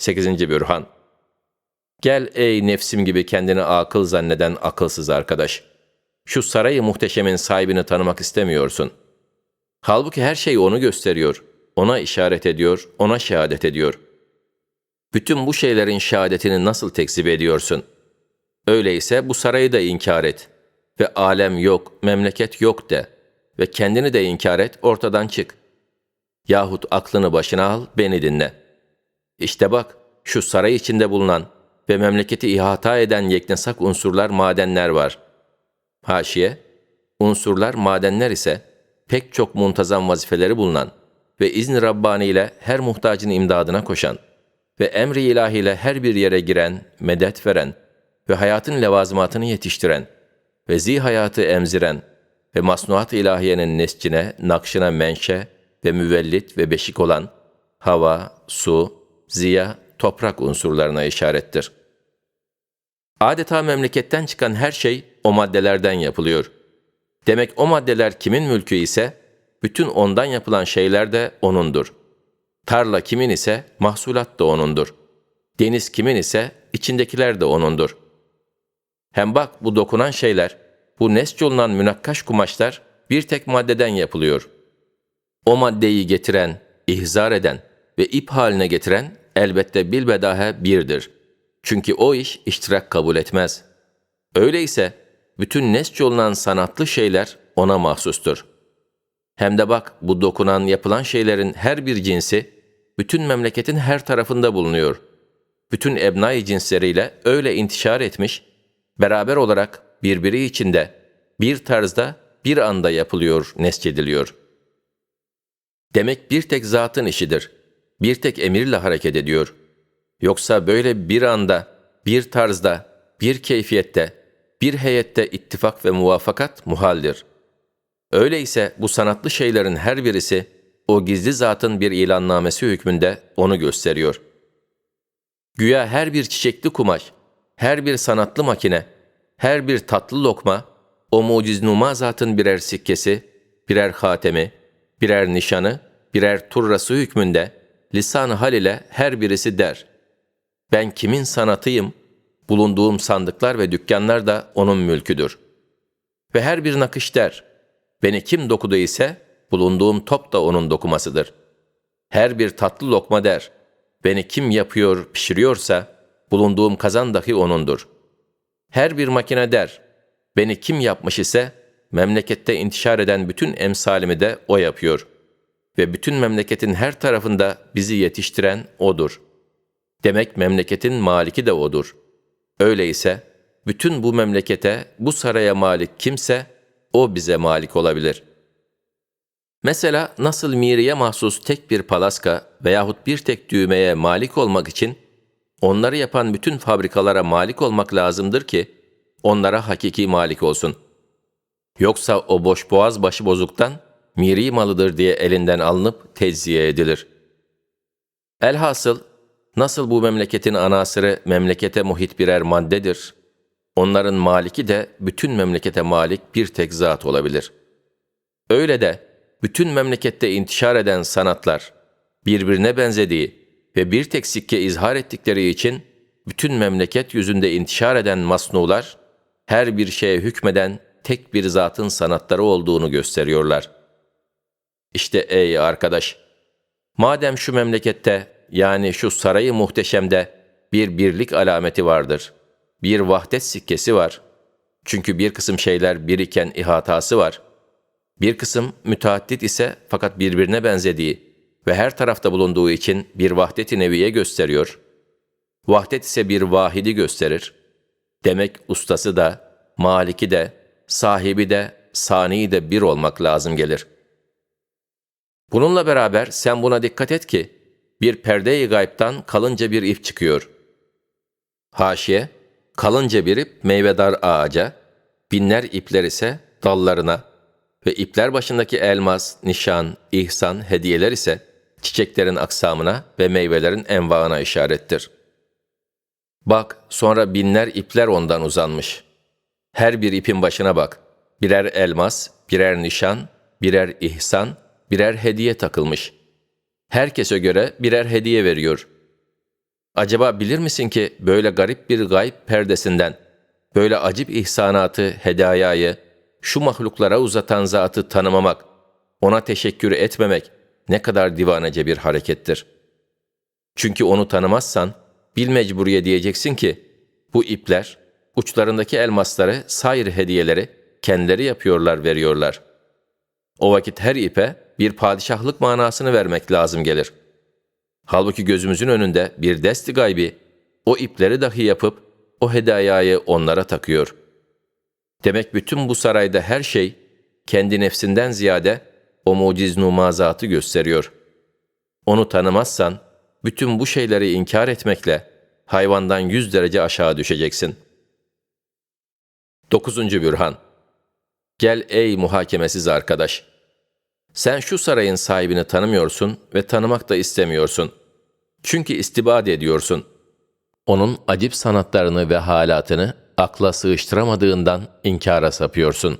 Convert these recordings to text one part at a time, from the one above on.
8. Bürhan Gel ey nefsim gibi kendini akıl zanneden akılsız arkadaş. Şu sarayı muhteşemin sahibini tanımak istemiyorsun. Halbuki her şey onu gösteriyor, ona işaret ediyor, ona şehadet ediyor. Bütün bu şeylerin şehadetini nasıl tekzip ediyorsun? Öyleyse bu sarayı da inkar et ve alem yok, memleket yok de ve kendini de inkar et, ortadan çık. Yahut aklını başına al, beni dinle. İşte bak, şu saray içinde bulunan ve memleketi ihata eden yeknesak unsurlar madenler var. Haşiye, unsurlar madenler ise pek çok muntazam vazifeleri bulunan ve izni Rabbani ile her muhtacın imdadına koşan ve emri ilahiyle her bir yere giren, medet veren ve hayatın levazımatını yetiştiren ve zi hayatı emziren ve masnuat ilahiyenin nescine, nakşına menşe ve müvellit ve beşik olan hava, su, ziya, toprak unsurlarına işarettir. Adeta memleketten çıkan her şey o maddelerden yapılıyor. Demek o maddeler kimin mülkü ise, bütün ondan yapılan şeyler de O'nundur. Tarla kimin ise mahsulat da O'nundur. Deniz kimin ise içindekiler de O'nundur. Hem bak bu dokunan şeyler, bu nesç olunan münakkaş kumaşlar bir tek maddeden yapılıyor. O maddeyi getiren, ihzar eden ve ip haline getiren elbette bilbedahe birdir. Çünkü o iş iştirak kabul etmez. Öyleyse bütün nesç olunan sanatlı şeyler ona mahsustur. Hem de bak bu dokunan yapılan şeylerin her bir cinsi bütün memleketin her tarafında bulunuyor. Bütün ebnai cinsleriyle öyle intişar etmiş, beraber olarak birbiri içinde, bir tarzda, bir anda yapılıyor, nesçediliyor. Demek bir tek zatın işidir. Bir tek emirle hareket ediyor. Yoksa böyle bir anda, bir tarzda, bir keyfiyette, bir heyette ittifak ve muvafakat muhaldir. Öyleyse bu sanatlı şeylerin her birisi o gizli zatın bir ilannamesi hükmünde onu gösteriyor. Güya her bir çiçekli kumaş, her bir sanatlı makine, her bir tatlı lokma, o muciznuma zatın birer sikkesi, birer hatemi, birer nişanı, birer turrası hükmünde, lisan hal ile her birisi der. Ben kimin sanatıyım, bulunduğum sandıklar ve dükkanlar da onun mülküdür. Ve her bir nakış der, beni kim dokudu ise, bulunduğum top da onun dokumasıdır. Her bir tatlı lokma der, beni kim yapıyor, pişiriyorsa, bulunduğum kazan dahi onundur. Her bir makine der, beni kim yapmış ise, memlekette intişar eden bütün emsalimi de o yapıyor. Ve bütün memleketin her tarafında bizi yetiştiren O'dur. Demek memleketin maliki de O'dur. Öyleyse, bütün bu memlekete, bu saraya malik kimse, O bize malik olabilir.'' Mesela nasıl miriye mahsus tek bir palaska veyahut bir tek düğmeye malik olmak için onları yapan bütün fabrikalara malik olmak lazımdır ki onlara hakiki malik olsun. Yoksa o boş boğaz başıbozuktan miri malıdır diye elinden alınıp tezziye edilir. Elhasıl nasıl bu memleketin anasırı memlekete muhit birer maddedir, onların maliki de bütün memlekete malik bir tek zat olabilir. Öyle de bütün memlekette intişar eden sanatlar, birbirine benzediği ve bir tek sikke izhar ettikleri için bütün memleket yüzünde intişar eden masnular, her bir şeye hükmeden tek bir zatın sanatları olduğunu gösteriyorlar. İşte ey arkadaş, madem şu memlekette yani şu sarayı muhteşemde bir birlik alameti vardır, bir vahdet sikkesi var. Çünkü bir kısım şeyler biriken ihatası var.'' Bir kısım müteaddit ise fakat birbirine benzediği ve her tarafta bulunduğu için bir vahdet-i neviye gösteriyor. Vahdet ise bir vahidi gösterir. Demek ustası da, maliki de, sahibi de, sani de bir olmak lazım gelir. Bununla beraber sen buna dikkat et ki, bir perde-i gaybtan kalınca bir ip çıkıyor. Haşiye, kalınca bir ip meyvedar ağaca, binler ipler ise dallarına, ve ipler başındaki elmas, nişan, ihsan, hediyeler ise çiçeklerin aksamına ve meyvelerin envaına işarettir. Bak, sonra binler ipler ondan uzanmış. Her bir ipin başına bak. Birer elmas, birer nişan, birer ihsan, birer hediye takılmış. Herkese göre birer hediye veriyor. Acaba bilir misin ki böyle garip bir gayb perdesinden, böyle acip ihsanatı, hedayayı, şu mahluklara uzatan zatı tanımamak, ona teşekkür etmemek ne kadar divanece bir harekettir. Çünkü onu tanımazsan, bil mecburiye diyeceksin ki, bu ipler, uçlarındaki elmasları, sair hediyeleri kendileri yapıyorlar, veriyorlar. O vakit her ipe bir padişahlık manasını vermek lazım gelir. Halbuki gözümüzün önünde bir desti gaybi, o ipleri dahi yapıp, o hedayayı onlara takıyor. Demek bütün bu sarayda her şey, kendi nefsinden ziyade o muciz numazatı gösteriyor. Onu tanımazsan, bütün bu şeyleri inkar etmekle hayvandan yüz derece aşağı düşeceksin. 9. Bürhan Gel ey muhakemesiz arkadaş. Sen şu sarayın sahibini tanımıyorsun ve tanımak da istemiyorsun. Çünkü istibad ediyorsun. Onun acip sanatlarını ve halatını akla sığıştıramadığından inkara sapıyorsun.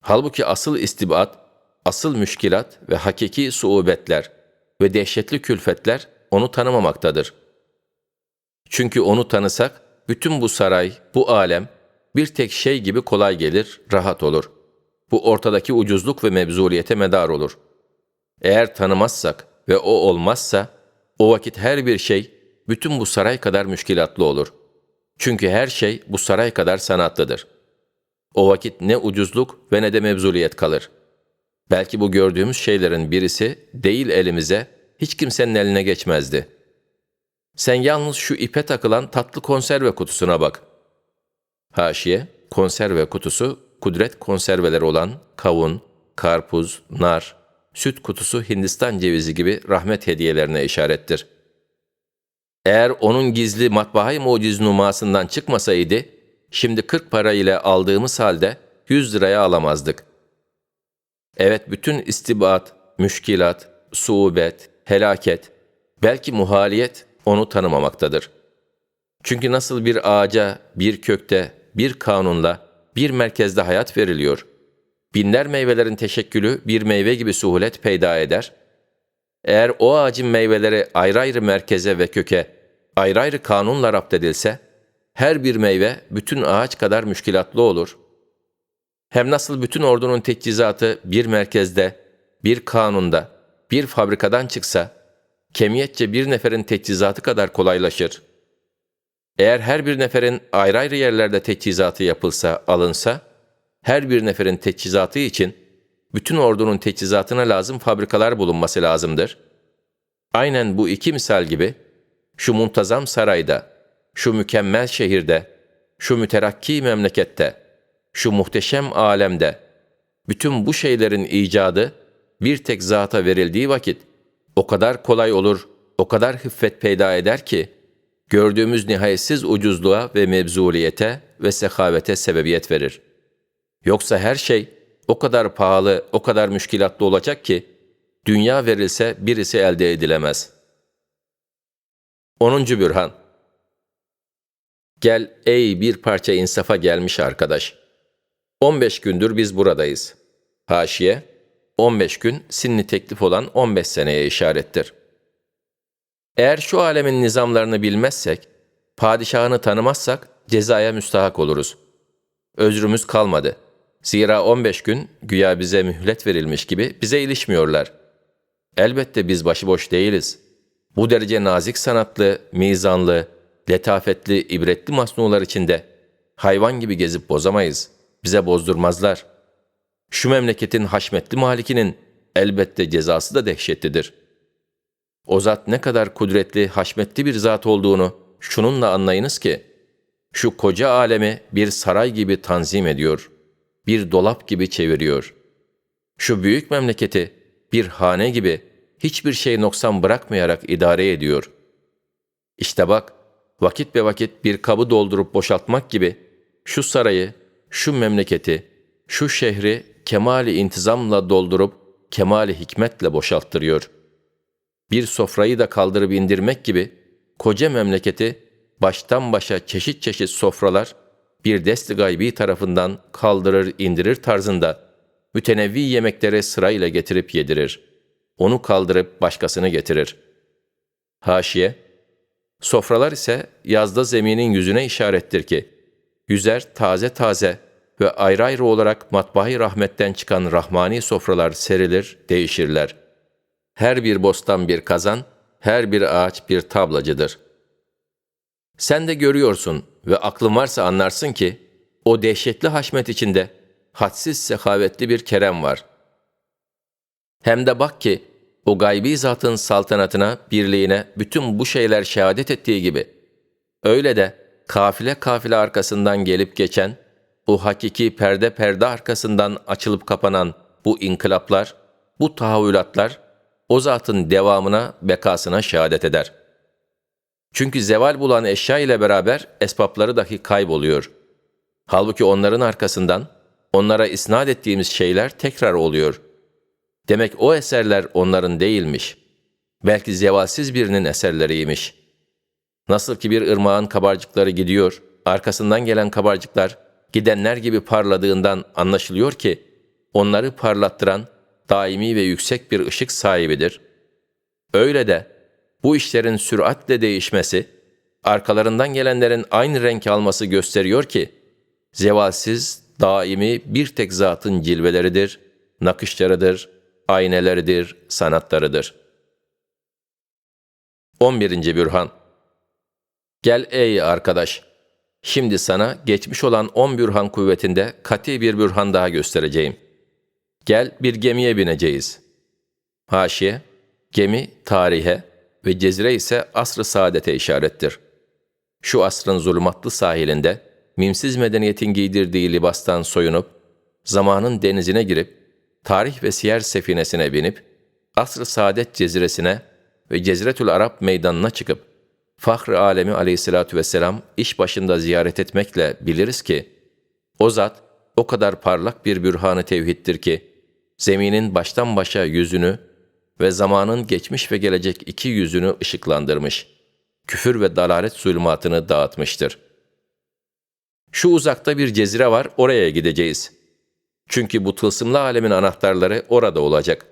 Halbuki asıl istibad, asıl müşkilat ve hakiki suubetler ve dehşetli külfetler onu tanımamaktadır. Çünkü onu tanısak, bütün bu saray, bu alem, bir tek şey gibi kolay gelir, rahat olur. Bu ortadaki ucuzluk ve mebzuliyete medar olur. Eğer tanımazsak ve o olmazsa, o vakit her bir şey bütün bu saray kadar müşkilatlı olur. Çünkü her şey bu saray kadar sanatlıdır. O vakit ne ucuzluk ve ne de mebzuliyet kalır. Belki bu gördüğümüz şeylerin birisi değil elimize, hiç kimsenin eline geçmezdi. Sen yalnız şu ipe takılan tatlı konserve kutusuna bak. Haşiye, konserve kutusu, kudret konserveleri olan kavun, karpuz, nar, süt kutusu Hindistan cevizi gibi rahmet hediyelerine işarettir. Eğer onun gizli matbahay muciz numasından çıkmasaydı, şimdi 40 para ile aldığımız halde 100 liraya alamazdık. Evet bütün istibat, müşkilat, suubet, helaket, belki muhaliyet onu tanımamaktadır. Çünkü nasıl bir ağaca, bir kökte, bir kanunla, bir merkezde hayat veriliyor, binler meyvelerin teşekkülü bir meyve gibi suhulet peyda eder, eğer o ağacın meyveleri ayrı ayrı merkeze ve köke, ayrı ayrı kanunla rapt edilse, her bir meyve bütün ağaç kadar müşkilatlı olur. Hem nasıl bütün ordunun teçhizatı bir merkezde, bir kanunda, bir fabrikadan çıksa, kemiyetçe bir neferin teçhizatı kadar kolaylaşır. Eğer her bir neferin ayrı ayrı yerlerde teçhizatı yapılsa, alınsa, her bir neferin teçhizatı için bütün ordunun teçhizatına lazım fabrikalar bulunması lazımdır. Aynen bu iki misal gibi, şu muntazam sarayda, şu mükemmel şehirde, şu müterakki memlekette, şu muhteşem alemde, bütün bu şeylerin icadı bir tek zata verildiği vakit, o kadar kolay olur, o kadar hıffet peyda eder ki, gördüğümüz nihayetsiz ucuzluğa ve mevzuliyete ve sehavete sebebiyet verir. Yoksa her şey o kadar pahalı, o kadar müşkilatlı olacak ki, dünya verilse birisi elde edilemez. 10. Bürhan Gel ey bir parça insafa gelmiş arkadaş. 15 gündür biz buradayız. Haşiye, 15 gün sinni teklif olan 15 seneye işarettir. Eğer şu alemin nizamlarını bilmezsek, padişahını tanımazsak cezaya müstahak oluruz. Özrümüz kalmadı. Zira 15 gün güya bize mühlet verilmiş gibi bize ilişmiyorlar. Elbette biz başıboş değiliz. Bu derece nazik sanatlı, mizanlı, letafetli, ibretli masnular içinde hayvan gibi gezip bozamayız. Bize bozdurmazlar. Şu memleketin haşmetli malikinin elbette cezası da dehşetlidir. O zat ne kadar kudretli, haşmetli bir zat olduğunu şununla anlayınız ki, şu koca alemi bir saray gibi tanzim ediyor, bir dolap gibi çeviriyor. Şu büyük memleketi bir hane gibi hiçbir şey noksan bırakmayarak idare ediyor. İşte bak, vakit be vakit bir kabı doldurup boşaltmak gibi şu sarayı, şu memleketi, şu şehri kemali intizamla doldurup kemali hikmetle boşalttırıyor. Bir sofrayı da kaldırıp indirmek gibi koca memleketi baştan başa çeşit çeşit sofralar bir desti gaybi tarafından kaldırır indirir tarzında mütenevvi yemekleri sırayla getirip yedirir. Onu kaldırıp başkasını getirir. Haşiye Sofralar ise yazda zeminin yüzüne işarettir ki, yüzer taze taze ve ayrı ayrı olarak matbahi rahmetten çıkan rahmani sofralar serilir, değişirler. Her bir bostan bir kazan, her bir ağaç bir tablacıdır. Sen de görüyorsun ve aklın varsa anlarsın ki, o dehşetli haşmet içinde hadsiz sehavetli bir kerem var. Hem de bak ki, o gaybi zatın saltanatına, birliğine bütün bu şeyler şehadet ettiği gibi, öyle de kafile kafile arkasından gelip geçen, o hakiki perde perde arkasından açılıp kapanan bu inkılaplar, bu tahavvülatlar, o zatın devamına, bekasına şehadet eder. Çünkü zeval bulan eşya ile beraber esbapları dahi kayboluyor. Halbuki onların arkasından, onlara isnat ettiğimiz şeyler tekrar oluyor. Demek o eserler onların değilmiş. Belki zevalsiz birinin eserleriymiş. Nasıl ki bir ırmağın kabarcıkları gidiyor, arkasından gelen kabarcıklar gidenler gibi parladığından anlaşılıyor ki, onları parlattıran daimi ve yüksek bir ışık sahibidir. Öyle de bu işlerin süratle değişmesi, arkalarından gelenlerin aynı renk alması gösteriyor ki, zevalsiz, daimi bir tek zatın cilveleridir, nakışlarıdır, ayneleridir, sanatlarıdır. 11. Bürhan Gel ey arkadaş, şimdi sana geçmiş olan 10 bürhan kuvvetinde kati bir bürhan daha göstereceğim. Gel bir gemiye bineceğiz. Haşiye, gemi tarihe ve cezire ise asr-ı saadete işarettir. Şu asrın zulmatlı sahilinde, mimsiz medeniyetin giydirdiği libastan soyunup, zamanın denizine girip, tarih ve siyer sefinesine binip, asr-ı saadet ceziresine ve Cezretül Arap meydanına çıkıp, Fahr-ı Alemi aleyhissalatu vesselam iş başında ziyaret etmekle biliriz ki, o zat o kadar parlak bir bürhanı tevhiddir ki, zeminin baştan başa yüzünü ve zamanın geçmiş ve gelecek iki yüzünü ışıklandırmış, küfür ve dalalet zulmatını dağıtmıştır. Şu uzakta bir cezire var, oraya gideceğiz. Çünkü bu tılsımlı alemin anahtarları orada olacak.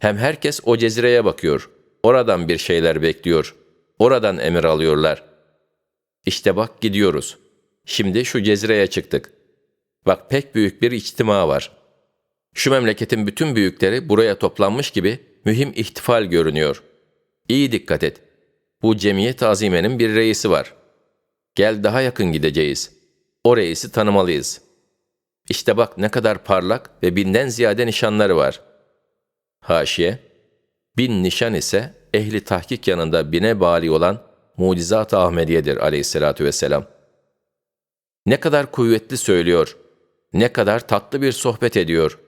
Hem herkes o cezireye bakıyor, oradan bir şeyler bekliyor, oradan emir alıyorlar. İşte bak gidiyoruz. Şimdi şu cezireye çıktık. Bak pek büyük bir içtima var. Şu memleketin bütün büyükleri buraya toplanmış gibi mühim ihtifal görünüyor. İyi dikkat et. Bu cemiyet azimenin bir reisi var. Gel daha yakın gideceğiz. O reisi tanımalıyız.'' İşte bak ne kadar parlak ve binden ziyade nişanları var. Haşiye, bin nişan ise ehli tahkik yanında bine bali olan mucizat-ı Ahmediye'dir aleyhissalatü vesselam. Ne kadar kuvvetli söylüyor, ne kadar tatlı bir sohbet ediyor.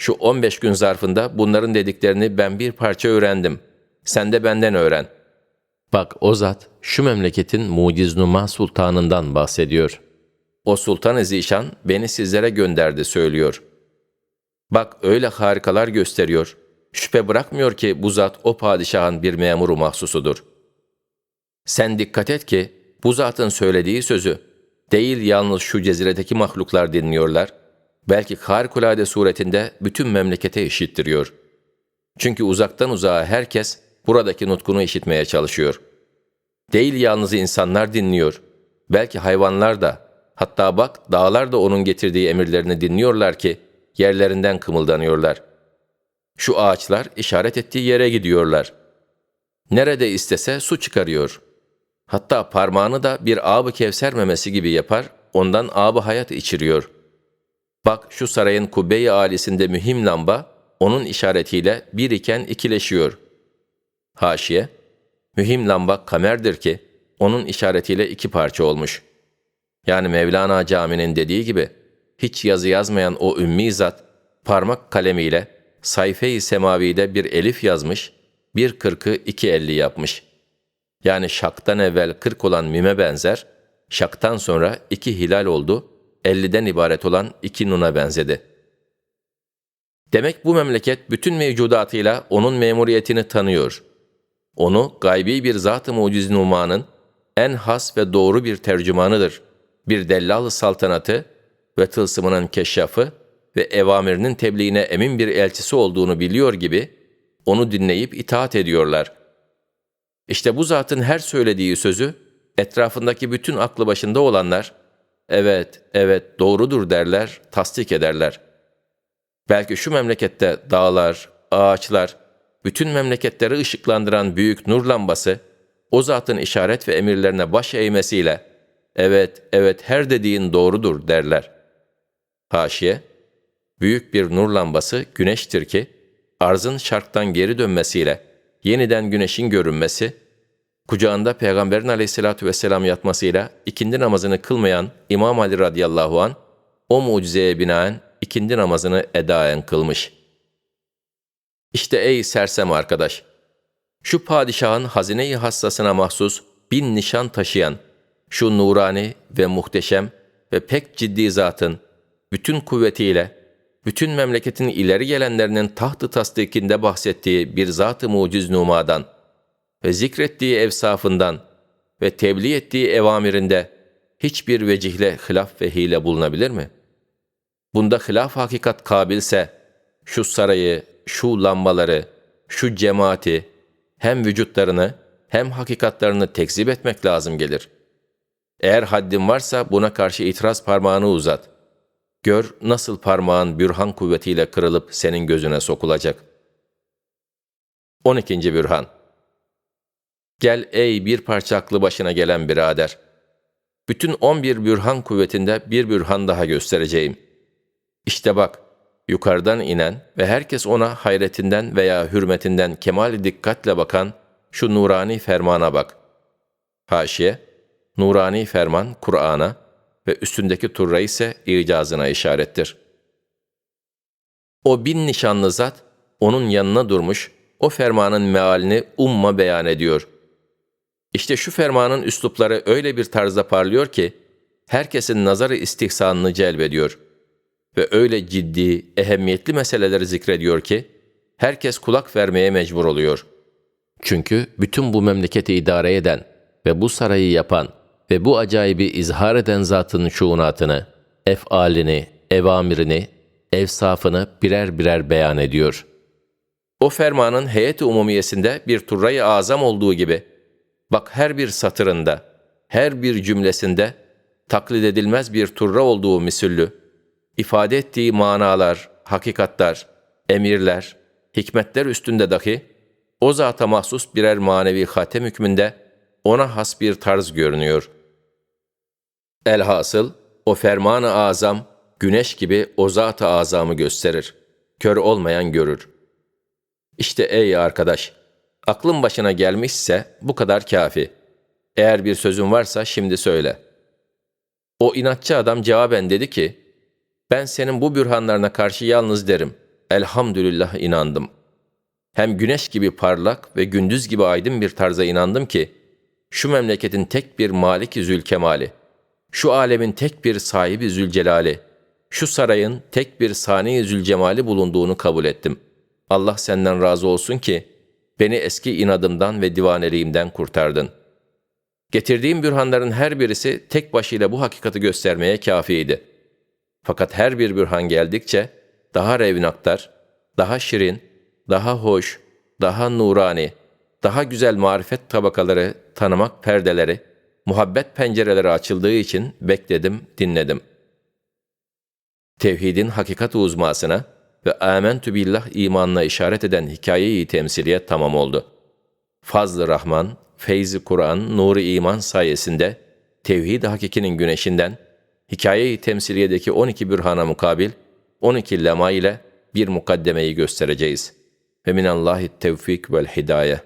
Şu 15 gün zarfında bunların dediklerini ben bir parça öğrendim. Sen de benden öğren. Bak o zat şu memleketin muciznuma sultanından bahsediyor.'' O Sultan-ı Zişan beni sizlere gönderdi söylüyor. Bak öyle harikalar gösteriyor. Şüphe bırakmıyor ki bu zat o padişahın bir memuru mahsusudur. Sen dikkat et ki bu zatın söylediği sözü değil yalnız şu ceziredeki mahluklar dinliyorlar, belki harikulade suretinde bütün memlekete işittiriyor. Çünkü uzaktan uzağa herkes buradaki nutkunu işitmeye çalışıyor. Değil yalnız insanlar dinliyor, belki hayvanlar da, Hatta bak dağlar da onun getirdiği emirlerini dinliyorlar ki yerlerinden kımıldanıyorlar. Şu ağaçlar işaret ettiği yere gidiyorlar. Nerede istese su çıkarıyor. Hatta parmağını da bir ağabı kevser memesi gibi yapar, ondan ağabı hayat içiriyor. Bak şu sarayın kubbe-i alisinde mühim lamba, onun işaretiyle bir iken ikileşiyor. Haşiye, mühim lamba kamerdir ki, onun işaretiyle iki parça olmuş.'' Yani Mevlana Cami'nin dediği gibi hiç yazı yazmayan o ümmi zat parmak kalemiyle sayfe-i semavide bir elif yazmış, bir kırkı iki elli yapmış. Yani şaktan evvel kırk olan mime benzer, şaktan sonra iki hilal oldu, elliden ibaret olan iki nuna benzedi. Demek bu memleket bütün mevcudatıyla onun memuriyetini tanıyor. Onu gaybi bir zat-ı muciz numanın en has ve doğru bir tercümanıdır.'' bir dellal saltanatı ve tılsımının keşşafı ve evamirinin tebliğine emin bir elçisi olduğunu biliyor gibi onu dinleyip itaat ediyorlar. İşte bu zatın her söylediği sözü etrafındaki bütün aklı başında olanlar evet, evet doğrudur derler, tasdik ederler. Belki şu memlekette dağlar, ağaçlar, bütün memleketleri ışıklandıran büyük nur lambası, o zatın işaret ve emirlerine baş eğmesiyle, evet, evet her dediğin doğrudur derler. Haşiye, büyük bir nur lambası güneştir ki, arzın şarktan geri dönmesiyle, yeniden güneşin görünmesi, kucağında Peygamberin aleyhissalatü vesselam yatmasıyla ikindi namazını kılmayan İmam Ali radıyallahu an o mucizeye binaen ikindi namazını edaen kılmış. İşte ey sersem arkadaş, şu padişahın hazine-i hassasına mahsus bin nişan taşıyan, şu nurani ve muhteşem ve pek ciddi zatın, bütün kuvvetiyle, bütün memleketin ileri gelenlerinin tahtı tasdikinde bahsettiği bir zat-ı muciz numadan ve zikrettiği evsafından ve tebliğ ettiği evamirinde hiçbir vecihle hilaf ve hile bulunabilir mi? Bunda hilaf hakikat kabilse, şu sarayı, şu lambaları, şu cemaati, hem vücutlarını hem hakikatlarını tekzip etmek lazım gelir. Eğer haddin varsa buna karşı itiraz parmağını uzat. Gör nasıl parmağın bürhan kuvvetiyle kırılıp senin gözüne sokulacak. 12. Bürhan Gel ey bir parça aklı başına gelen birader. Bütün 11 bürhan kuvvetinde bir bürhan daha göstereceğim. İşte bak, yukarıdan inen ve herkes ona hayretinden veya hürmetinden kemal dikkatle bakan şu nurani fermana bak. Haşiye, nurani ferman Kur'an'a ve üstündeki turra ise icazına işarettir. O bin nişanlı zat, onun yanına durmuş, o fermanın mealini umma beyan ediyor. İşte şu fermanın üslupları öyle bir tarzda parlıyor ki, herkesin nazarı istihsanını celbediyor.'' ve öyle ciddi, ehemmiyetli meseleleri zikrediyor ki, herkes kulak vermeye mecbur oluyor. Çünkü bütün bu memleketi idare eden ve bu sarayı yapan ve bu acayibi izhar eden zatın şuunatını, efalini, evamirini, evsafını birer birer beyan ediyor. O fermanın heyet-i umumiyesinde bir turrayı azam olduğu gibi, bak her bir satırında, her bir cümlesinde taklit edilmez bir turra olduğu misüllü, ifade ettiği manalar, hakikatler, emirler, hikmetler üstünde dahi o zata mahsus birer manevi hatem hükmünde ona has bir tarz görünüyor. Elhasıl o ferman-ı azam güneş gibi o zat-ı azamı gösterir. Kör olmayan görür. İşte ey arkadaş, aklın başına gelmişse bu kadar kafi. Eğer bir sözün varsa şimdi söyle. O inatçı adam cevaben dedi ki, ben senin bu bürhanlarına karşı yalnız derim. Elhamdülillah inandım. Hem güneş gibi parlak ve gündüz gibi aydın bir tarza inandım ki, şu memleketin tek bir Malik-i Zülkemali, şu alemin tek bir sahibi Zülcelali, şu sarayın tek bir sani-i Zülcemali bulunduğunu kabul ettim. Allah senden razı olsun ki, beni eski inadımdan ve divaneliğimden kurtardın. Getirdiğim bürhanların her birisi tek başıyla bu hakikati göstermeye kafiydi.'' Fakat her bir bürhan geldikçe daha revnaktar, daha şirin, daha hoş, daha nurani, daha güzel marifet tabakaları, tanımak perdeleri, muhabbet pencereleri açıldığı için bekledim, dinledim. Tevhidin hakikat uzmasına ve amentü billah imanına işaret eden hikayeyi temsiliye tamam oldu. Fazl-ı Rahman, feyzi Kur'an, nuru iman sayesinde tevhid hakikinin güneşinden hikaye-i temsiliyedeki 12 bürhana mukabil 12 lema ile bir mukaddemeyi göstereceğiz. Ve minallahi tevfik vel hidayeh.